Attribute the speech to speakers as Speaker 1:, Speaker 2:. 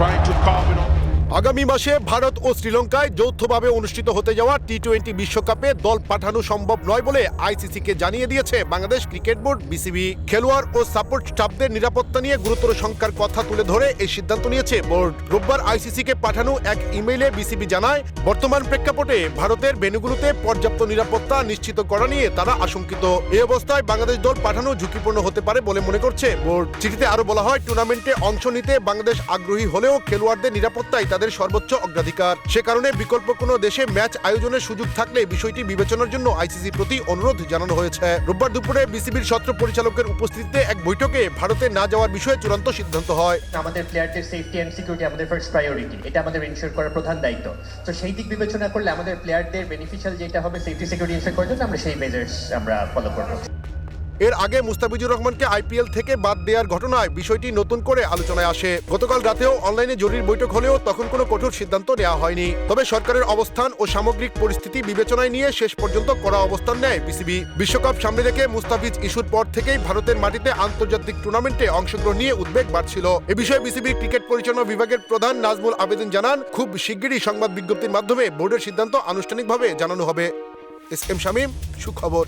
Speaker 1: trying to carve it on.
Speaker 2: আগামী মাসে ভারত ও শ্রীলঙ্কায় যৌথভাবে অনুষ্ঠিত হতে যাওয়া টি টোয়েন্টি বিশ্বকাপে দল পাঠানো সম্ভব নয় বলে আইসিসি কে জানিয়ে দিয়েছে বাংলাদেশ ক্রিকেট বোর্ড, বিসিবি। খেলোয়াড় ও সাপোর্ট স্টাফদের নিরাপত্তা নিয়ে গুরুতর শঙ্কার কথা তুলে ধরে এই সিদ্ধান্ত নিয়েছে বোর্ড। রোববার আইসিসি কে পাঠানো এক ইমেইলে বিসিবি জানায়, বর্তমান প্রেক্ষাপটে ভারতের ভেন্যুগুলোতে পর্যাপ্ত নিরাপত্তা নিশ্চিত করা নিয়ে তারা আশঙ্কিত। এই অবস্থায় বাংলাদেশ দল পাঠানো ঝুঁকিপূর্ণ হতে পারে বলে মনে করছে বোর্ড। চিঠিতে আরও বলা হয়, টুর্নামেন্টে অংশ নিতে বাংলাদেশ আগ্রহী হলেও খেলোয়াড়দের নিরাপত্তায় সর্বোচ্চ অগ্রাধিকার। সে কারণে বিকল্প কোনো দেশে ম্যাচ আয়োজনের সুযোগ থাকলে বিষয়টি বিবেচনার জন্য আইসিসির প্রতি অনুরোধ জানানো হয়েছে। রোববার দুপুরে বিসিবির সত্র পরিচালকের উপস্থিতিতে এক বৈঠকে ভারতে না যাওয়ার বিষয়ে চূড়ান্ত সিদ্ধান্ত হয়।
Speaker 3: আমাদের প্লেয়ারদের সেফটি অ্যান্ড সিকিউরিটি আমাদের ফার্স্ট প্রায়োরিটি এটা আমাদের ইনশিওর করার প্রধান দায়িত্ব। তো সেই দিক বিবেচনা করলে আমাদের প্লেয়ারদের বেনিফিশিয়াল যেটা হবে সেফটি সিকিউরিটি ইনশিওর করার জন্য আমরা সেই মেজার্স আমরা ফলো করব।
Speaker 2: এর আগে মুস্তাফিজুর রহমানকে আইপিএল থেকে বাদ দেওয়ার ঘটনায় বিষয়টি নতুন করে আলোচনায় আসে। গতকাল রাতেও অনলাইনে জরুরি বৈঠক হলেও তখন কোনো কঠোর সিদ্ধান্ত নেওয়া হয়নি। তবে সরকারের অবস্থান ও সামগ্রিক পরিস্থিতি বিবেচনায় নিয়ে শেষ পর্যন্ত করা অবস্থান নেয় বিসিবি। বিশ্বকাপ সামনে রেখে মুস্তাফিজ ইস্যুর পর থেকেই ভারতের মাটিতে আন্তর্জাতিক টুর্নামেন্টে অংশগ্রহণ নিয়ে উদ্বেগ বাড়ছিল। এ বিষয়ে বিসিবির ক্রিকেট পরিচালনা বিভাগের প্রধান নাজমুল আবেদিন জানান, খুব শিগগিরই সংবাদ বিজ্ঞপ্তির মাধ্যমে বোর্ডের সিদ্ধান্ত আনুষ্ঠানিকভাবে জানানো হবে। এস এম শামীম, সুখবর।